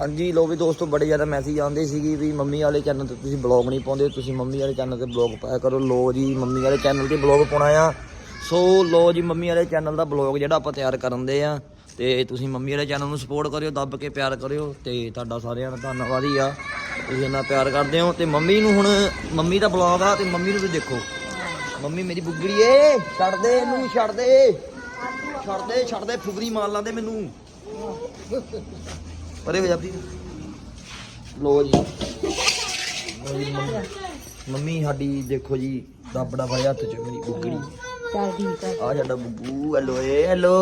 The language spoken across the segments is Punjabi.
ਹਾਂਜੀ ਲੋ ਵੀ ਦੋਸਤੋ, ਬੜੇ ਜ਼ਿਆਦਾ ਮੈਸੇਜ ਆਉਂਦੇ ਸੀਗੇ ਵੀ ਮੰਮੀ ਵਾਲੇ ਚੈਨਲ ਤੇ ਤੁਸੀਂ ਬਲੌਗ ਨਹੀਂ ਪਾਉਂਦੇ, ਤੁਸੀਂ ਮੰਮੀ ਵਾਲੇ ਚੈਨਲ ਤੇ ਬਲੌਗ ਪਾਇਆ ਕਰੋ। ਲੋ ਜੀ, ਮੰਮੀ ਵਾਲੇ ਚੈਨਲ ਤੇ ਬਲੌਗ ਪਾਉਣਾ ਆ। ਸੋ ਲੋ ਜੀ, ਮੰਮੀ ਵਾਲੇ ਚੈਨਲ ਦਾ ਬਲੌਗ ਜਿਹੜਾ ਆਪਾਂ ਤਿਆਰ ਕਰਨ ਦੇ ਆ। ਤੇ ਤੁਸੀਂ ਮੰਮੀ ਵਾਲੇ ਚੈਨਲ ਨੂੰ ਸਪੋਰਟ ਕਰਿਓ, ਦੱਬ ਕੇ ਪਿਆਰ ਕਰਿਓ। ਤੇ ਤੁਹਾਡਾ ਸਾਰਿਆਂ ਦਾ ਧੰਨਵਾਦ ਹੀ ਆ। ਤੁਸੀਂ ਇੰਨਾ ਪਿਆਰ ਕਰਦੇ ਹੋ। ਤੇ ਮੰਮੀ ਨੂੰ ਹੁਣ, ਮੰਮੀ ਦਾ ਬਲੌਗ ਆ, ਤੇ ਮੰਮੀ ਨੂੰ ਵੀ ਦੇਖੋ। ਮੰਮੀ ਮੇਰੀ ਬੁੱਗੜੀ ਏ, ਛੱਡ ਦੇ ਇਹਨੂੰ, ਛੱਡ ਦੇ। ਛੱਡ ਦੇ ਛੱਡ ਦੇ ਫੁਗਰੀ ਮਾਰ ਲਾਂਦੇ ਮੈਨੂੰ। ਪਰੇ ਹੋ ਜਾ ਪਲੀਜ਼ ਲੋ ਜੀ। ਜੀ, ਮੰਮੀ- ਸਾਡੀ ਦੇਖੋ ਜੀ ਰੱਬੜਾ ਵਾਲੇ ਹੱਥ ਚ ਮੇਰੀ ਬੁੱਗੜੀ। ਚੱਲ ਠੀਕ ਆ। ਆ ਸਾਡਾ ਬੁੱਬੂ ਹੈਲੋ ਏ ਹੈਲੋ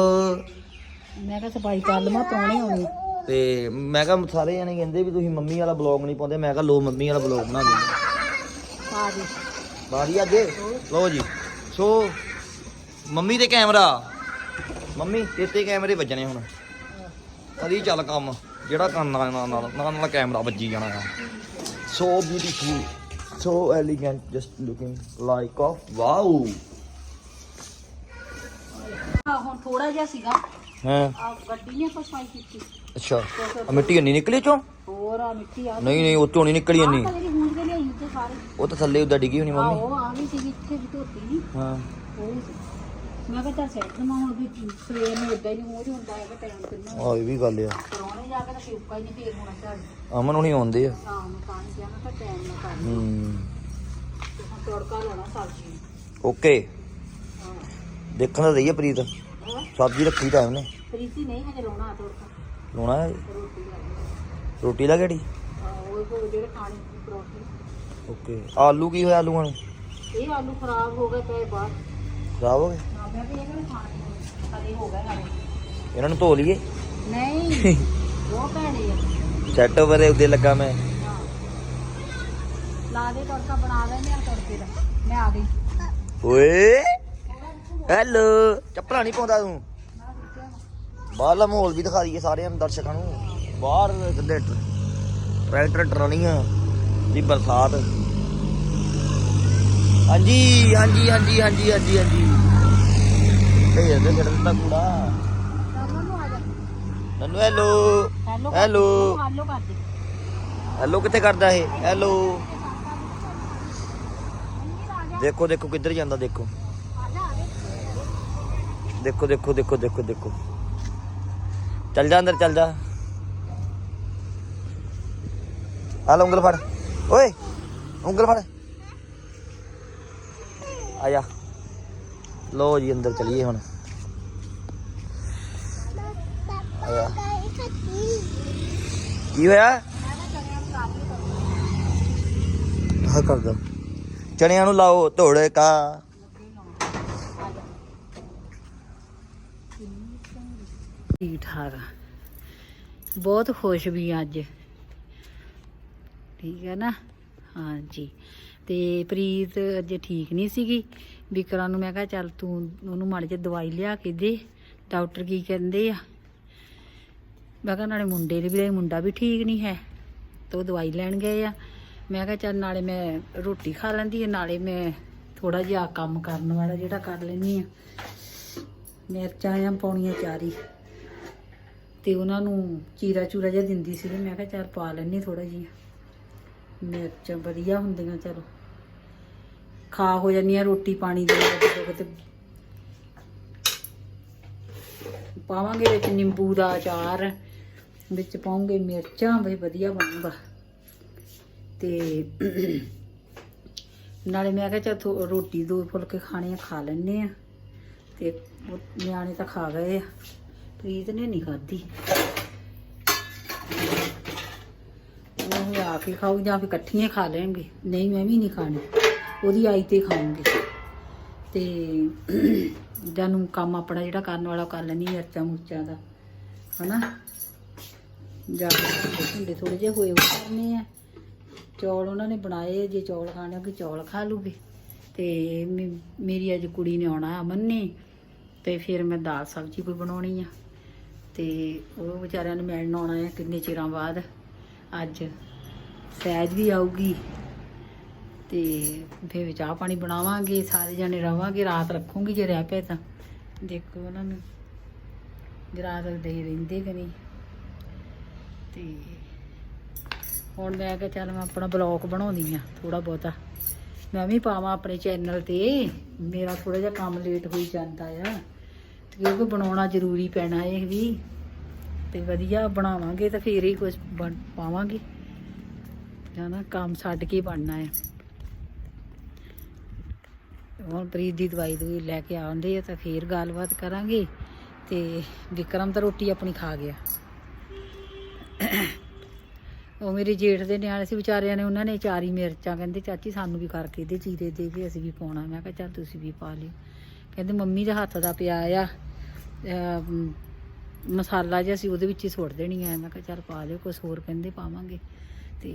ਮੈਂ ਕਿਹਾ ਸਫ਼ਾਈ ਕਰ ਲਵਾਂ ਪ੍ਰਾਹੁਣੇ ਆਉਣੇ। ਤੇ ਮੈਂ ਕਿਹਾ ਸਾਰੇ ਜਣੇ ਕਹਿੰਦੇ ਵੀ ਤੁਸੀਂ ਮੰਮੀ ਵਾਲਾ ਬਲੌਗ ਨਹੀਂ ਪਾਉਂਦੇ। ਮੈਂ ਕਿਹਾ ਲੋ ਮੰਮੀ ਵਾਲਾ ਬਲੌਗ ਬਣਾ ਦਿੰਦੇ। ਆ ਦੇ ਬਾਰੀ ਅੱਗੇ ਲਓ ਜੀ। ਸੋ ਮੰਮੀ ਤੇ ਕੈਮਰਾ। ਮੰਮੀ ਤੇਤੇ ਕੈਮਰੇ ਵੱਜਣੇ ਹੁਣ। ਕਦੀ ਚੱਲ ਕੰਮ। ਜਿਹੜਾ ਕੰਨ ਨਾਲ ਨਾਲ ਨਾਲ ਨਾਲ ਕੈਮਰਾ ਵੱਜੀ ਜਾਣਾ ਆ। So beautiful so elegant just looking like of wow ਆ ਹੁਣ ਥੋੜਾ ਜਿਹਾ ਸੀਗਾ। ਹਾਂ? ਆ ਗੱਡੀ ਨੇ ਸਫ਼ਾਈ ਕੀਤੀ। ਅੱਛਾ ਆ ਮਿੱਟੀ ਨਹੀਂ ਨਿਕਲੀ ਚੋਂ? ਹੋਰ ਆ ਮਿੱਟੀ ਆ। ਨਹੀਂ ਨਹੀਂ ਉਹ ਚੋਂ ਨਹੀਂ ਨਿਕਲੀ ਸਾਰੇ। ਉਹ ਤਾਂ ਥੱਲੇ ਉੱਦਾਂ ਡਿੱਗੀ ਹੋਣੀ ਮੰਮੀ। ਆਹੋ ਆ ਵੀ ਸੀਗੀ ਇੱਥੇ ਵੀ ਧੋਤੀ ਨਹੀਂ ਹਾਂ। ਉਹ ਸੀ। ਮੈਂ ਕਿਹਾ ਚੱਲ ਸੈੱਟ ਨਾ ਹੁਣ ਵੀ ਸਵੇਰ ਨੂੰ ਇਦਾਂ ਹੀ ਨਹੀਂ ਮੂੰਹ ਹੁੰਦਾ ਹੈਗਾ ਟਾਈਮ ਕਿੰਨਾ ਆ ਇਹ ਵੀ ਗੱਲ ਆ। ਪ੍ਰਾਹੁਣੇ ਜਾ ਕੇ ਤਾਂ ਫਿਉਕਾ ਹੀ ਨਹੀਂ ਫੇਰ ਹੋਣਾ ਚੱਲ। ਅਮਨ ਹੁਣੀ ਆਉਂਦੇ ਆ। ਸ਼ਾਮ ਨੂੰ ਪਾਣੀ ਪਿਆ ਮੈਂ ਕਿਹਾ ਟਾਈਮ ਨਾ ਕਰ ਲਈ ਹੂੰ। ਤੇ ਹੁਣ ਤੜਕਾ ਲਾਉਣਾ ਸਬਜ਼ੀ ਨੂੰ। ਓਕੇ। ਹਾਂ। ਦੇਖਣ ਦਾ ਦਈਏ ਪ੍ਰੀਤ। ਹਾਂ? ਸਬਜ਼ੀ ਰੱਖੀ ਤਾਂ ਉਹਨੇ। ਪ੍ਰੀਤੀ ਨਹੀਂ ਹਜੇ ਲਾਉਣਾ ਤੜਕਾ। ਲਾਉਣਾ ਹੈ? ਰੋਟੀ ਲਾ ਰੋਟੀ ਦਾ ਕਿਹੜੀ ਉਹ ਉਹ ਜਿਹੜੇ ਖਾਣੇ ਦੀ ਪਰੌਂਠੀ। ਓਕੇ। ਆਲੂ ਕੀ ਹੋਇਆ ਆਲੂਆਂ ਨੂੰ? ਇਹ ਆਲੂ ਖਰਾਬ ਹੋ ਗਏ ਪਏ ਬਾਹਰ। ਖਰਾਬ ਹੋ ਗਏ? ਨਾ ਮੈਂ ਵੀ ਇਹਨਾਂ ਨੂੰ ਖਾਣੇ ਕਦੇ ਹੋ ਗਏ ਨਾਲੇ ਇਹਨਾਂ ਨੂੰ ਧੋ ਲਈਏ? ਨਹੀਂ ਉਹ ਭੈਣੇ ਆ। ਸੈੱਟ ਓਵਰ ਉੱਤੇ ਲੱਗਾ ਮੈਂ। ਹਾਂ। ਲਾ ਦੇ ਤੜਕਾ ਬਣਾ ਲੈਂਦੇ ਆ ਤੜਕੇ ਦਾ। ਮੈਂ ਆ ਗਈ। ਓਏ! ਹੈਲੋ ਚੱਪਲਾਂ ਨਹੀਂ ਪਾਉਂਦਾ ਤੂੰ। ਬਾਹਰਲਾ ਮਾਹੌਲ ਵੀ ਦਿਖਾ ਦਈਏ ਸਾਰਿਆਂ ਨੂੰ ਦਰਸ਼ਕਾਂ ਨੂੰ। ਬਾਹਰ ਕਿੱਦੇ ਟਰੈਕਟਰ ਟਰਾਲੀਆਂ ਦੀ ਬਰਸਾਤ। ਹਾਂਜੀ ਹਾਂਜੀ ਹਾਂਜੀ ਹਾਂਜੀ ਹਾਂਜੀ ਹਾਂਜੀ। ਦਿੱਤਾ ਕੂੜਾ। ਨਨੂ ਹੈਲੋ ਕਿੱਥੇ ਕਰਦਾ ਇਹ? ਹੈਲੋ। ਦੇਖੋ ਦੇਖੋ ਕਿੱਧਰ ਜਾਂਦਾ ਦੇਖੋ। ਦੇਖੋ ਦੇਖੋ ਦੇਖੋ ਦੇਖੋ ਦੇਖੋ। ਚੱਲ ਜਾ ਅੰਦਰ ਚੱਲ ਜਾ। ਆ ਲੈ ਉਂਗਲ ਫੜ। ਓਏ ਉਂਗਲ ਫੜ। ਆ ਜਾ। ਲੋ ਜੀ, ਅੰਦਰ ਚਲੀਏ ਹੁਣ। ਕੀ ਹੋਇਆ? ਹਾਂ ਕਰ ਦੋ। ਚਣਿਆਂ ਨੂੰ ਲਾਓ ਧੋੜੇ ਧੋੜਕਾ ਠੀਕ ਠਾਕ। ਬਹੁਤ ਖੁਸ਼ ਵੀ ਆ ਅੱਜ। ਠੀਕ ਹੈ ਨਾ? ਹਾਂਜੀ। ਤੇ ਪ੍ਰੀਤ ਅਜੇ ਠੀਕ ਨਹੀਂ ਸੀਗੀ। ਵਿਕਰਾਂ ਨੂੰ ਮੈਂ ਕਿਹਾ, ਚੱਲ ਤੂੰ ਉਹਨੂੰ ਮਾੜੀ ਜਿਹੀ ਦਵਾਈ ਲਿਆ ਕੇ ਦੇ। ਡਾਕਟਰ ਕੀ ਕਹਿੰਦੇ ਆ? ਮੈਂ ਕਿਹਾ, ਨਾਲੇ ਮੁੰਡੇ ਦੇ ਵੀ ਮੁੰਡਾ ਵੀ ਠੀਕ ਨਹੀਂ ਹੈ। ਤੇ ਉਹ ਦਵਾਈ ਲੈਣ ਗਏ ਆ। ਮੈਂ ਕਿਹਾ, ਚੱਲ ਨਾਲੇ ਮੈਂ ਰੋਟੀ ਖਾ ਲੈਂਦੀ ਆ, ਨਾਲੇ ਮੈਂ ਥੋੜਾ ਜਿਹਾ ਕੰਮ ਕਰਨ ਵਾਲਾ ਜਿਹੜਾ ਕਰ ਲੈਣੀ ਆ। ਮਿਰਚਾਂ ਆ ਪਾਉਣੀਆਂ ਚਾਰੀ। ਤੇ ਉਹਨਾਂ ਨੂੰ ਚੀਰਾ ਚੂਰਾ ਜਿਹਾ ਦਿੰਦੀ ਸੀ ਮੈਂ ਕਿਹਾ, ਚੱਲ ਪਾ ਲੈਣੀ ਥੋੜਾ ਜਿਹਾ। ਮਿਰਚਾਂ ਵਧੀਆ ਹੁੰਦੀਆਂ, ਚਲੋ। ਖਾ ਹੋ ਜਾਂਦੀ ਜਾਂਦੀਆਂ ਰੋਟੀ ਪਾਣੀ ਦੇ ਕਿਤੇ ਪਾਵਾਂਗੇ ਵਿੱਚ ਨਿੰਬੂ ਦਾ ਅਚਾਰ, ਵਿੱਚ ਪਾਉਂਗੇ ਮਿਰਚਾਂ, ਬਈ ਵਧੀਆ ਬਣੂਗਾ। ਤੇ ਨਾਲੇ ਮੈਂ ਕਿਹਾ ਚੱਲ ਰੋਟੀ ਦੋ ਫੁਲਕੇ ਖਾਣੇ ਆ, ਖਾ ਲੈਣੇ ਆ। ਤੇ ਨਿਆਣੇ ਤਾਂ ਖਾ ਗਏ ਆ। ਪ੍ਰੀਤ ਨੇ ਨਹੀਂ ਖਾਧੀ। ਉਹ ਆ ਕੇ ਖਾਊ ਜਾਂ ਫਿਰ ਇਕੱਠੀਆਂ ਖਾ ਲੈਣਗੇ। ਨਹੀਂ, ਮੈਂ ਵੀ ਨਹੀਂ ਖਾਣੀ। ਉਹਦੀ ਆਈ ਤੇ ਖਾਉਂਗੀ ਤੇ ਜਾਨੂੰ ਕੰਮ ਆਪਣਾ ਜਿਹੜਾ ਕਰਨ ਵਾਲਾ ਉਹ ਕਰ ਲੈਣੀ ਮਿਰਚਾਂ ਮੁਰਚਾਂ ਦਾ। ਹਨਾ? ਜਾ ਕੇ ਥੋੜੇ ਜਿਹੇ ਹੋਏ ਉਹ ਕਰਨੇ ਆ। ਚੌਲ ਉਹਨਾਂ ਨੇ ਬਣਾਏ ਜੇ ਚੌਲ ਖਾਣੇ ਆ ਚੌਲ ਖਾ ਲੂਗੇ। ਤੇ ਮੇਰੀ ਅੱਜ ਕੁੜੀ ਨੇ ਆਉਣਾ ਅਮਨ ਨੇ ਤੇ ਫਿਰ ਮੈਂ ਦਾਲ ਸਬਜ਼ੀ ਕੋਈ ਬਣਾਉਣੀ ਆ। ਤੇ ਉਹ ਵਿਚਾਰਿਆਂ ਨੂੰ ਮਿਲਣ ਆਉਣਾ ਆ ਕਿੰਨੇ ਚਿਰਾਂ ਬਾਅਦ। ਅੱਜ ਸਹਿਜ ਵੀ ਆਊਗੀ। ਤੇ ਫਿਰ ਚਾਹ ਪਾਣੀ ਬਣਾਵਾਂਗੇ, ਸਾਰੇ ਜਣੇ ਰਵਾਂਗੇ, ਰਾਤ ਰੱਖੂਗੀ ਜੇ ਰਹਿ ਪਏ ਤਾਂ। ਦੇਖੋ ਉਹਨਾਂ ਨੂੰ, ਜੇ ਰਾਤ ਦੇ ਰਹਿੰਦੇ ਕਿ ਨਹੀਂ। ਤੇ ਹੁਣ ਮੈਂ ਕਿਹਾ ਚੱਲ ਮੈਂ ਆਪਣਾ ਬਲੌਗ ਬਣਾਉਂਦੀ ਆ ਥੋੜਾ ਬਹੁਤਾ। ਮੈਂ ਵੀ ਪਾਵਾਂ ਆਪਣੇ ਚੈਨਲ ਤੇ, ਮੇਰਾ ਥੋੜਾ ਜਿਹਾ ਕੰਮ ਲੇਟ ਹੋਈ ਜਾਂਦਾ ਆ। ਤੇ ਕਿਉਂਕਿ ਬਣਾਉਣਾ ਜ਼ਰੂਰੀ ਪੈਣਾ ਇਹ ਵੀ। ਤੇ ਵਧੀਆ ਬਣਾਵਾਂਗੇ ਤਾਂ ਫੇਰ ਹੀ ਕੁਝ ਬਣ, ਪਾਵਾਂਗੇ। ਨਾ, ਕੰਮ ਛੱਡ ਕੇ ਬਣਨਾ ਹੈ ਹੁਣ ਪ੍ਰੀਤ ਦੀ ਦਵਾਈ ਦਵਾਈ ਲੈ ਕੇ ਆਉਂਦੇ ਆ ਤਾਂ ਫੇਰ ਗੱਲਬਾਤ ਕਰਾਂਗੇ ਤੇ ਵਿਕਰਮ ਤਾਂ ਰੋਟੀ ਆਪਣੀ ਖਾ ਗਿਆ। ਉਹ ਮੇਰੇ ਜੇਠ ਦੇ ਨਿਆਣੇ ਸੀ ਵਿਚਾਰਿਆਂ ਨੇ, ਉਹਨਾਂ ਨੇ ਚਾਰੀ ਮਿਰਚਾਂ, ਕਹਿੰਦੇ ਚਾਚੀ ਸਾਨੂੰ ਵੀ ਕਰਕੇ ਦੇ, ਚੀਰੇ ਦੇ ਕੇ ਅਸੀਂ ਵੀ ਪਾਉਣਾ। ਮੈਂ ਕਿਹਾ ਚੱਲ ਤੁਸੀਂ ਵੀ ਪਾ ਲਿਓ। ਕਹਿੰਦੇ ਮੰਮੀ ਦੇ ਹੱਥ ਦਾ ਪਿਆ ਆ ਮਸਾਲਾ ਜਿਹਾ ਅਸੀਂ ਉਹਦੇ ਵਿੱਚ ਹੀ ਸੁੱਟ ਦੇਣੀ ਆ। ਮੈਂ ਕਿਹਾ ਚੱਲ ਪਾ ਲਿਓ ਕੁਝ ਹੋਰ ਕਹਿੰਦੇ ਪਾਵਾਂਗੇ। ਤੇ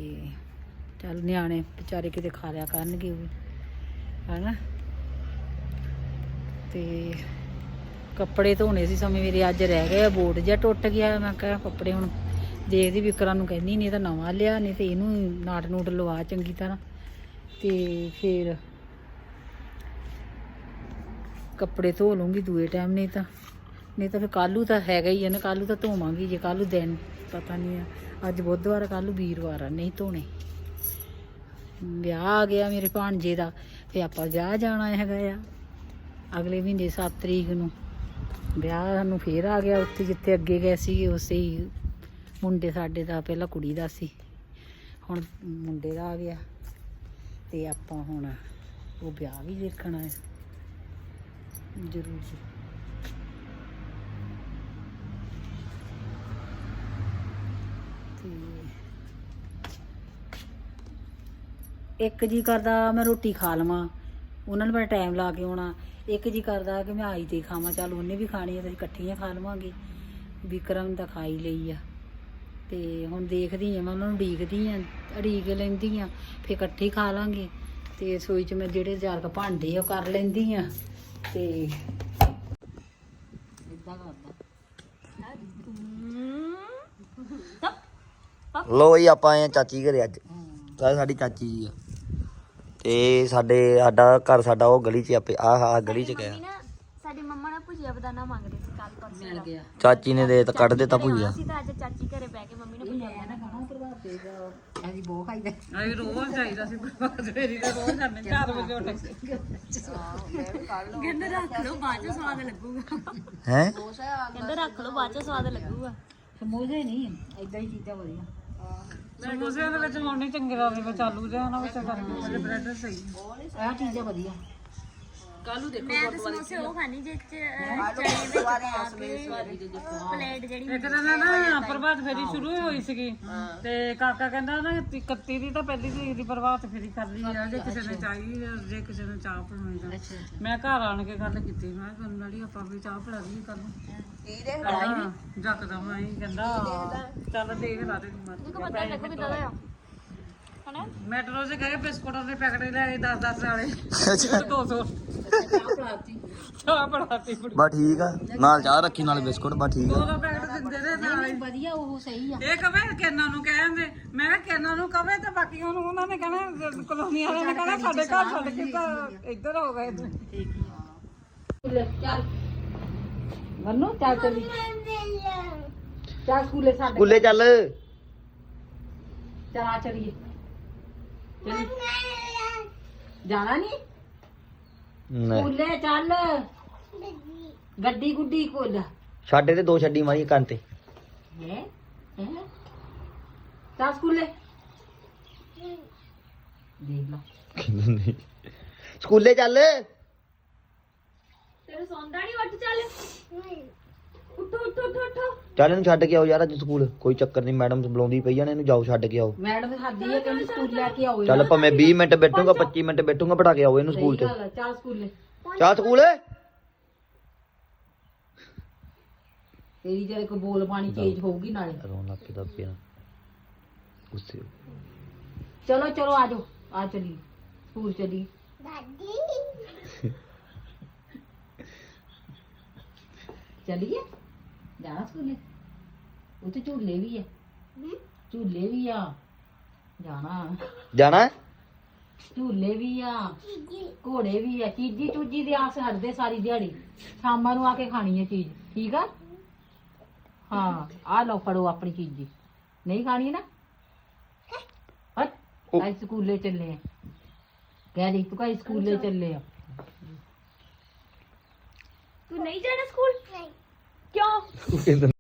ਚੱਲ ਨਿਆਣੇ ਵਿਚਾਰੇ ਕਿਤੇ ਖਾ ਲਿਆ ਕਰਨਗੇ ਉਹ ਵੀ। ਹਨਾ? ਤੇ ਕੱਪੜੇ ਧੋਣੇ ਸੀ ਸਮੇਂ ਮੇਰੇ ਅੱਜ ਰਹਿ ਗਏ ਆ, ਬੋਰਡ ਜਿਹਾ ਟੁੱਟ ਗਿਆ। ਮੈਂ ਕਿਹਾ ਕੱਪੜੇ ਹੁਣ ਦੇਖਦੀ ਵਿਕਰਾਂ ਨੂੰ ਕਹਿੰਦੀ ਨਹੀਂ ਤਾਂ ਨਵਾਂ ਲਿਆ ਨਹੀਂ ਤੇ ਇਹਨੂੰ ਨਾਟ ਨੂਟ ਲਵਾ ਚੰਗੀ ਤਰ੍ਹਾਂ। ਤੇ ਫਿਰ ਕੱਪੜੇ ਧੋ ਲੂੰਗੀ ਦੂਏ ਟਾਈਮ ਨਹੀਂ ਤਾਂ ਨਹੀਂ ਤਾਂ ਫਿਰ ਕੱਲੂ ਤਾਂ ਹੈਗਾ ਹੀ ਆ ਨਾ ਕੱਲੂ ਤਾਂ ਧੋਵਾਂਗੀ ਜੇ ਕੱਲੂ ਦਿਨ ਪਤਾ ਨਹੀਂ ਆ। ਅੱਜ ਬੁੱਧਵਾਰ ਕੱਲੂ ਵੀਰਵਾਰ ਆ ਨਹੀਂ ਧੋਣੇ। ਵਿਆਹ ਆ ਗਿਆ ਮੇਰੇ ਭਾਣਜੇ ਦਾ ਤੇ ਆਪਾਂ ਵਿਆਹ ਜਾਣਾ ਹੈਗਾ ਆ। ਅਗਲੇ ਮਹੀਨੇ 7 ਤਰੀਕ ਨੂੰ ਵਿਆਹ ਸਾਨੂੰ ਫੇਰ ਆ ਗਿਆ ਉੱਥੇ ਜਿੱਥੇ ਅੱਗੇ ਗਏ ਸੀ ਉਸੇ ਹੀ ਮੁੰਡੇ ਸਾਡੇ ਦਾ, ਪਹਿਲਾਂ ਕੁੜੀ ਦਾ ਸੀ। ਹੁਣ ਮੁੰਡੇ ਦਾ ਆ ਗਿਆ। ਤੇ ਆਪਾਂ ਹੁਣ ਉਹ ਵਿਆਹ ਵੀ ਦੇਖਣਾ ਹੈ। ਜ਼ਰੂਰ। ਜੀ ਇੱਕ ਜੀ ਕਰਦਾ ਮੈਂ ਰੋਟੀ ਖਾ ਲਵਾਂ। ਉਹਨਾਂ ਨੂੰ ਬੜਾ ਟਾਈਮ ਲਾ ਕੇ ਆਉਣਾ। ਇੱਕ ਜੀ ਕਰਦਾ ਕਿ ਮੈਂ ਆਈ ਤੇ ਹੀ ਖਾਵਾਂ ਚੱਲ ਉਹਨੇ ਵੀ ਖਾਣੀ ਆ ਤੇ ਅਸੀਂ ਇਕੱਠੀਆਂ ਖਾ ਲਵਾਂਗੇ। ਵਿਕਰਮ ਤਾਂ ਖਾ ਹੀ ਲਈ ਆ। ਤੇ ਹੁਣ ਦੇਖਦੀ ਆ ਮੈਂ ਉਹਨਾਂ ਨੂੰ ਉਡੀਕਦੀ ਆ ਉਡੀਕ ਲੈਂਦੀ ਆ ਫੇ ਇਕੱਠੇ ਹੀ ਖਾ ਲਾਂਗੇ। ਤੇ ਰਸੋਈ 'ਚ ਮੈਂ ਜਿਹੜੇ ਚਾਰ ਕ ਭਾਂਡੇ ਉਹ ਕਰ ਲੈਂਦੀ ਆ। ਤੇ ਇਦਾਂ ਕਰਦਾ। ਲੋ ਜੀ ਆਪਾਂ ਆਏ ਚਾਚੀ ਘਰੇ ਅੱਜ। ਤਾਂ ਸਾਡੀ ਚਾਚੀ ਜੀ ਆ। ਤੇ ਸਾਡੇ ਸਾਡਾ ਘਰ ਸਾਡਾ ਉਹ ਗਲੀ 'ਚ ਆਪੇ ਆਹ ਆਹ ਗਲੀ 'ਚ ਗਿਆ। ਸਾਡੀ ਮੰਮਾ ਨਾਲ ਭੁਜੀਆ ਬਦਾਨਾ ਮੰਗਦੇ ਸੀ ਕੱਲ ਪਰਸੋਂ ਮਿਲ ਗਿਆ। ਚਾਚੀ ਨੇ ਦੇ ਤਾਂ ਕੱਢ ਦਿੱਤਾ ਭੁਜੀਆ। ਅਸੀਂ ਤਾਂ ਅੱਜ ਚਾਚੀ ਘਰੇ ਬਹਿ ਕੇ ਮੰਮੀ ਨੂੰ ਭੁਜੀਆ ਮੈਂ ਨਾ ਖਾਣਾ ਪ੍ਰਭਾਤ ਦੇ ਅਸੀਂ ਬਹੁਤ ਖਾਈਦਾ ਅਸੀਂ ਰੋਜ਼ ਜਾਈਦਾ ਸੀ ਪ੍ਰਭਾਤ ਫੇਰੀ ਦਾ ਰੋਜ਼ ਜਾਂਦੇ 4 ਵਜੇ ਉੱਠ ਕੇ। ਕਹਿੰਦੇ ਰੱਖ ਲਓ ਬਾਅਦ ਚ ਸਵਾਦ ਲੱਗੂਗਾ। ਹੈ? ਕਹਿੰਦੇ ਰੱਖ ਲਓ ਬਾਅਦ ਚ ਸਵਾਦ ਲੱਗੂਗਾ। ਸਮੋਸੇ ਨਹੀਂ ਇਦਾਂ ਹੀ ਚੀਜ਼ਾਂ ਵਧੀਆ। ਸਮੋਸਿਆਂ ਦੇ ਵਿੱਚ ਮੌਣੀ ਚੰਗੇ ਲੱਗਦੇ ਵਿੱਚ ਆਲੂ ਦੇ ਉਹਨਾਂ ਵਿੱਚ ਉਹਦੇ ਬ੍ਰੈਡ ਸਹੀ। ਇਹ ਚੀਜ਼ਾਂ ਵਧੀਆ। ਮੈਂ ਤਾਂ ਸਮੋਸੇ ਉਹ ਖਾਣੀ ਜਿਸ ਚ ਅਹ, ਚਨੇ ਵਿੱਚ ਪਾ ਕੇ ਪਲੇਟ ਜਿਹੜੀ ਇੱਕ ਦਿਨ ਨਾ ਪ੍ਰਭਾਤ ਫੇਰੀ ਸ਼ੁਰੂ ਹੀ ਹੋਈ ਸੀਗੀ। ਤੇ ਕਾਕਾ ਕਹਿੰਦਾ ਨਾ 31 ਦੀ ਤਾਂ ਪਹਿਲੀ ਤਰੀਕ ਦੀ ਪ੍ਰਭਾਤ ਫੇਰੀ ਕਰ ਲਈ ਆ ਜੇ ਕਿਸੇ ਨੇ ਚਾਹੀ ਜੇ ਕਿਸੇ ਨੇ ਚਾਹ ਪੀਣੀ ਤਾਂ ਮੈਂ ਘਰ ਆਣ ਕੇ ਗੱਲ ਕੀਤੀ ਮੈਂ ਕਿਹਾ ਕਰਨ ਵਾਲੀ ਆਪਾਂ ਵੀ ਚਾਹ ਪਿਲਾ ਲਈ ਜੱਕਦਮ ਆਈ ਕਹਿੰਦਾ ਚੱਲ ਦੇਖ ਲਾ ਤੇ ਦੇਖੋ ਪਤਾ ਲੱਗੂ ਕਿਦਾਂ ਦਾ ਆ। ਹਨਾ ਮੈਟਰੋ 'ਚ ਗਏ ਬਿਸਕੁਟਾਂ ਦੇ ਪੈਕਟ ਲੈ ਆਏ 10 10 ਵਾਲੇ। 200 ਚਾਹ ਪੜਾਤੀ ਬੜੀ ਬਾ ਠੀਕ ਆ। ਨਾਲ ਚਾਹ ਰੱਖੀ ਨਾਲ ਬਿਸਕੁਟ ਬਾ ਠੀਕ ਆ। ਉਹਦਾ ਪੈਕਟ ਦਿੰਦੇ ਨੇ ਨਾਲ ਹੀ। ਵਧੀਆ ਉਹ ਸਹੀ ਆ। ਇਹ ਕਵੇ ਕਿੰਨਾ ਨੂੰ ਕਹਿੰਦੇ? ਮੈਂ ਕਿਹਾ ਕਿੰਨਾ ਨੂੰ ਕਵੇ ਤੇ ਬਾਕੀ ਉਹਨੂੰ ਉਹਨਾਂ ਨੇ ਕਹਿਣਾ ਕਲੋਨੀ ਵਾਲਿਆਂ ਨੇ ਕਹਿਣਾ ਸਾਡੇ ਘਰ ਛੱਡ ਕੇ ਤਾਂ ਇੱਧਰ ਹੋ ਗਏ ਤੁਸੀਂ ਚੱਲ ਮੰਨੂ ਚੱਲ ਚੱਲੀ। ਚੱਲ ਸਕੂਲੇ ਸਾਡੇ ਸਕੂਲੇ ਚੱਲ। ਚੱਲ ਆ ਚਲੀਏ। ਚੱਲੀ ਜਾਣਾ ਨਹੀਂ ਨਹੀਂ ਸਕੂਲੇ ਚੱਲ ਗੱਡੀ ਗੁੱਡੀ ਕੋਲ ਸਾਡੇ ਤੇ ਦੋ ਛੱਡੀ ਮਾਰੀ ਕੰਨ ਤੇ ਹੈ ਹੈ ਚੱਲ ਸਕੂਲੇ ਦੇਖ ਲਾ ਸਕੂਲੇ ਚੱਲ ਤੇਰੇ ਸੌਂਦਾ ਨਹੀਂ ਉੱਠ ਚੱਲ ਉੱਠੋ ਉੱਠੋ ਉੱਠੋ ਉੱਠੋ। ਚੱਲ ਇਹਨੂੰ ਛੱਡ ਕੇ ਆਓ ਯਾਰ ਅੱਜ ਸਕੂਲ। ਕੋਈ ਚੱਕਰ ਨਹੀਂ ਮੈਡਮ ਬੁਲਾਉਂਦੀ ਪਈ ਆ ਨਾ ਇਹਨੂੰ ਜਾਓ ਛੱਡ ਕੇ ਆਓ। ਮੈਡਮ ਸਾਡੀ ਹੈ ਕਹਿੰਦੀ ਸਕੂਲ ਲੈ ਕੇ ਆਓ ਚੱਲ ਭਾਵੇਂ 20 ਮਿੰਟ ਬੈਠੂਗਾ 25 ਮਿੰਟ ਬੈਠੂਗਾ ਪੜਾ ਕੇ ਆਓ ਇਹਨੂੰ ਸਕੂਲ ਚ। ਚੱਲ ਸਕੂਲੇ। ਚੱਲ ਸਕੂਲ? ਤੇਰੀ ਜਿਹੜੇ ਕੋ ਬੋਲ ਪਾਣੀ ਚੇਂਜ ਹੋਊਗੀ ਨਾਲੇ। ਰੋਣ ਲੱਗ ਪਿਆ ਪਿਆ ਗੁੱਸੇ ਹੋ। ਚਲੋ ਚਲੋ ਆ ਜਾਓ। ਆ ਚਲੀ ਸਕੂਲ ਚਲੀ ਚਲੀਏ? ਜਾਣਾ ਸਕੂਲੇ ਉੱਥੇ ਝੂਲੇ ਵੀ ਆ। ਝੂਲੇ ਵੀ ਆ। ਜਾਣਾ। ਜਾਣਾ ਝੂਲੇ ਵੀ ਆ। ਘੋੜੇ ਵੀ ਆ। ਚੀਜੀ ਚੂਜੀ ਦੇ ਆਸ ਹਟਦੇ ਸਾਰੀ ਦਿਹਾੜੀ। ਸ਼ਾਮਾਂ ਨੂੰ ਆ ਕੇ ਖਾਣੀ ਹੈ ਚੀਜ਼। ਠੀਕ ਆ? ਹਾਂ। ਆ ਲਓ ਫੜੋ ਆਪਣੀ ਚੀਜ਼ੀ। ਨਹੀਂ ਖਾਣੀ ਨਾ? ਕਾਈ ਸਕੂਲੇ ਚੱਲੇ ਆ। ਕਹਿ ਰਹੀ ਤੂੰ ਕਾਈ ਸਕੂਲੇ ਚੱਲੇ ਆ। ਤੂੰ ਨਹੀਂ ਜਾਣਾ ਸਕੂਲ? ਨਹੀਂ। ਕਿਉਂ ਕਹਿੰਦਾ